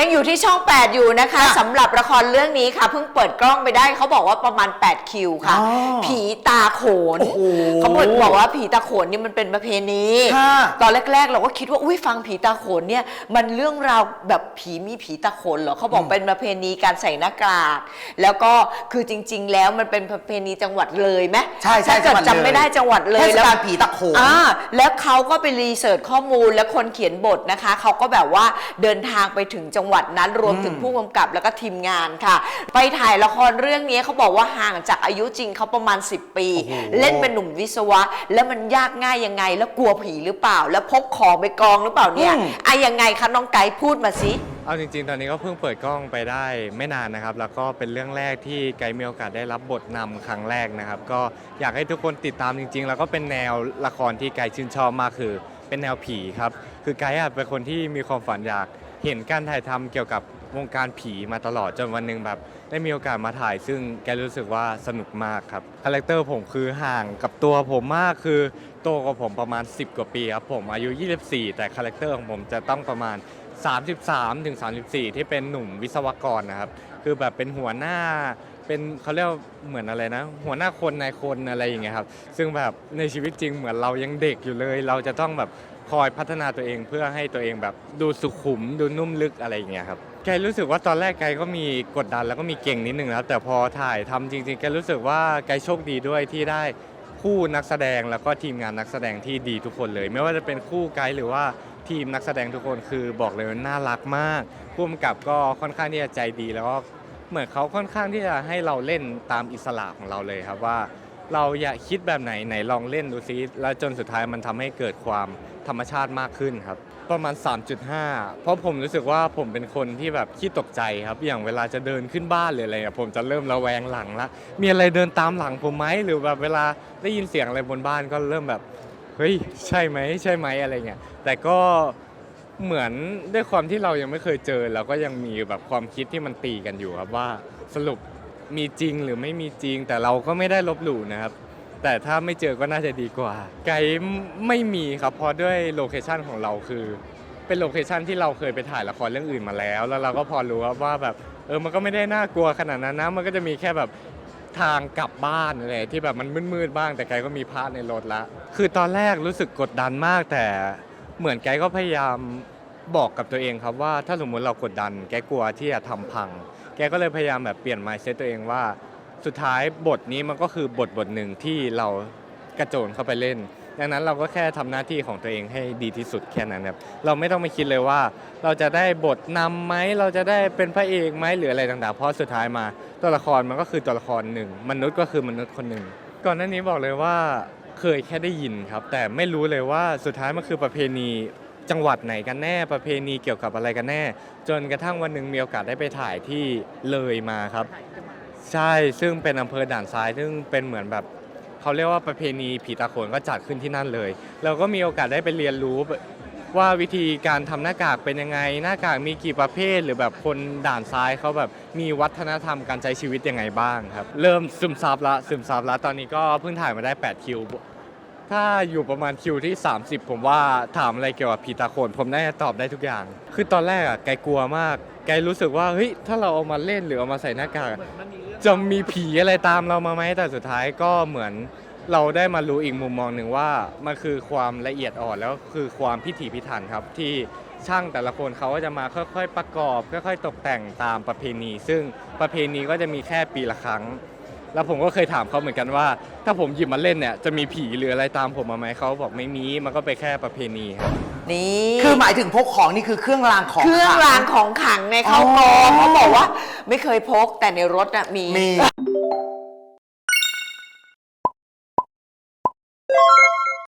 ยังอยู่ที่ช่อง 8 อยู่นะคะค่ะสำหรับละครเรื่องนี้ค่ะ เพิ่งเปิดกล้องไปได้เขาบอกว่าประมาณ 8 คิวค่ะ อ๋อผีตาโขนโอ้โหเขาบอกบอกว่าผีตาโขนนี่มันเป็นประเพณีค่ะตอนแรกๆ เราก็คิดว่าอุ้ยฟังผีตาโขนเนี่ยมันเรื่องราวแบบผีมีผีตาโขนเหรอเขาบอกเป็นประเพณีการใส่หน้ากากแล้วก็คือจริง ๆ แล้วมันเป็นประเพณีจังหวัดเลยไหมใช่ใช่ถ้าเกิดจังหวัดเลย จำไม่ได้จังหวัดเลยเทศแล้ว กาลผีตะโขน อ่าแล้วเขาก็ไปรีเสิร์ชข้อมูลและคนเขียนบทนะคะ เขาก็แบบว่าเดินทางไปถึงจังหวัดนั้นรวมถึงผู้กำกับแล้วก็ทีมงานค่ะ ไปถ่ายละครเรื่องนี้เขาบอกว่าห่างจากอายุจริงเขาประมาณ 10 ปีโอ้โหเล่นเป็นหนุ่มวิศวะ แล้วมันยากง่ายยังไง แล้วกลัวผีหรือเปล่า แล้วพกของไปกองหรือเปล่าเนี่ยไอ้ยังไงคะน้องไก่พูดมาสิเอาจริงๆ ตอนนี้ก็เพิ่งเปิดกล้องไปได้ไม่นานนะครับ แล้วก็เป็นเรื่องแรกที่ไกด์มีโอกาสได้รับบทนำครั้งแรกนะครับ ก็อยากให้ทุกคนติดตามจริง ๆ แล้วก็เป็นแนวละครที่ไกด์ชื่นชอบมากคือ เป็นแนวผีครับ คือไกด์อะเป็นคนที่มีความฝันอยาก เห็นการถ่ายทำเกี่ยวกับวงการผีมาตลอดจนวันหนึ่งแบบ ได้มีโอกาสมาถ่าย ซึ่งแกรู้สึกว่าสนุกมากครับคาแรคเตอร์ผมคือห่างกับตัวผมมากคือโตกว่าผมประมาณ 10 กว่าปีครับผมอายุ 24 แต่คาแรคเตอร์ของผมจะต้องประมาณ 33ถึง34 ที่เป็นหนุ่มวิศวกรนะครับ คือแบบเป็นหัวหน้า เป็นเขาเรียกว่าเหมือนอะไรนะ หัวหน้าคนนายคนอะไรอย่างเงี้ยครับ ซึ่งแบบในชีวิตจริงเหมือนเรายังเด็กอยู่เลย เราจะต้องแบบคอยพัฒนาตัวเองเพื่อให้ตัวเองแบบดูสุขุมดูนุ่มลึกอะไรอย่างเงี้ยครับแกรู้สึกว่าตอนแรกแกก็มีกดดันแล้วก็มีเก่งนิดนึงนะแต่พอถ่ายทำจริงๆแกรู้สึกว่าแกโชคดีด้วยที่ได้คู่นักแสดงแล้วก็ทีมงานนักแสดงที่ดีทุกคนเลย ไม่ว่าจะเป็นคู่ไกด์หรือว่าทีมนักแสดงทุกคนคือบอกเลยว่าน่ารักมากผู้กำกับก็ค่อนข้างที่จะใจดีแล้วก็ เหมือนเขาค่อนข้างที่จะให้เราเล่นตามอิสระของเราเลยครับว่า เราอยากคิดแบบไหนไหนลองเล่นดูซิแล้วจนสุดท้ายมันทำให้เกิดความธรรมชาติมากขึ้นครับ ประมาณ 3.5 เพราะผมรู้สึกว่าผมเป็นคนที่แบบขี้ตกใจครับ อย่างเวลาจะเดินขึ้นบ้านหรืออะไรอะผมจะเริ่มระแวงหลังละมีอะไรเดินตามหลังผมไหมหรือแบบเวลาได้ยินเสียงอะไรบนบ้านก็เริ่มแบบ เฮ้ยใช่ไหมใช่ไหมอะไรเงี้ยแต่ก็ เหมือนด้วยความที่เรายังไม่เคยเจอเราก็ยังมีแบบความคิดที่มันตีกันอยู่ครับว่าสรุปมีจริงหรือไม่มีจริง แต่เราก็ไม่ได้ลบหลู่นะครับ แต่ถ้าไม่เจอก็น่าจะดีกว่า ไกด์ไม่มีครับเพราะด้วยโลเคชันของเราคือ เป็นโลเคชันที่เราเคยไปถ่ายละครเรื่องอื่นมาแล้ว แล้วเราก็พอรู้ครับว่าแบบเออมันก็ไม่ได้น่ากลัวขนาดนั้นนะมันก็จะมีแค่แบบทางกลับบ้านอะไรที่แบบมันมืดๆบ้างแต่ไกด์ก็มีพาร์ทในรถละ คือตอนแรกรู้สึกกดดันมากแต่เหมือนไกด์ก็พยายาม บอกกับตัวเองครับว่าถ้าสมมุติเรากดดัน แกกลัวที่จะทำพัง แกก็เลยพยายามแบบเปลี่ยน mindset ตัวเองว่า สุดท้ายบทนี้มันก็คือบทบทหนึ่งที่เรากระโจนเข้าไปเล่น ดังนั้นเราก็แค่ทำหน้าที่ของตัวเองให้ดีที่สุดแค่นั้นครับเราไม่ต้องไปคิดเลยว่า เราจะได้บทนำไหมเราจะได้เป็นพระเอกไหมหรืออะไรต่างๆ เพราะสุดท้ายมา ตัวละครมันก็คือตัวละครหนึ่งมนุษย์ก็คือมนุษย์คนหนึ่งก่อนหน้านี้บอกเลยว่าเคยแค่ได้ยินครับ แต่ไม่รู้เลยว่าสุดท้ายมันคือประเพณี จังหวัดไหนกันแน่ประเพณีเกี่ยวกับอะไรกันแน่ จนกระทั่งวันหนึ่งมีโอกาสได้ไปถ่ายที่เลยมาครับ ใช่ซึ่งเป็นอำเภอด่านซ้าย ซึ่งเป็นเหมือนแบบเขาเรียกว่าประเพณีผีตาโขนก็จัดขึ้นที่นั่นเลย เราก็มีโอกาสได้ไปเรียนรู้ว่าวิธีการทำหน้ากากเป็นยังไง หน้ากากมีกี่ประเภท หรือแบบคนด่านซ้ายเขาแบบมีวัฒนธรรมการใช้ชีวิตยังไงบ้างครับ เริ่มซึมซับละซึมซับละตอนนี้ก็เพิ่งถ่ายมาได้ 8 คิว ถ้าอยู่ประมาณคิวที่ 30 ผมว่าถามอะไรเกี่ยวกับผีตาโขนผมน่าจะตอบได้ทุกอย่าง คือตอนแรกอะไกกลัวมากไกรู้สึกว่าเฮ้ยถ้าเราเอามาเล่นหรือเอามาใส่หน้ากากจะมีผีอะไรตามเรามาไหมแต่สุดท้ายก็เหมือนเราได้มารู้อีกมุมมองหนึ่งว่ามันคือความละเอียดอ่อนแล้วคือความพิถีพิถันครับที่ช่างแต่ละคนเขาก็จะมาค่อย ๆ ประกอบ ค่อย ๆ ตกแต่งตามประเพณี ซึ่งประเพณีก็จะมีแค่ปีละครั้ง แล้วผมก็เคยถามเขาเหมือนกันว่า ถ้าผมหยิบมาเล่นเนี่ยจะมีผีหรืออะไรตามผมมาไหมเขาบอกไม่มีมันก็ไปนแค่ประเพณีครับนี่คือหมายถึงพกของนี่คือเครื่องรางของเครื่องขลั รางของขลังในเข้ากองอ๋อ เขาบอกว่า ไม่เคยพกแต่ในรถน่ะมี มี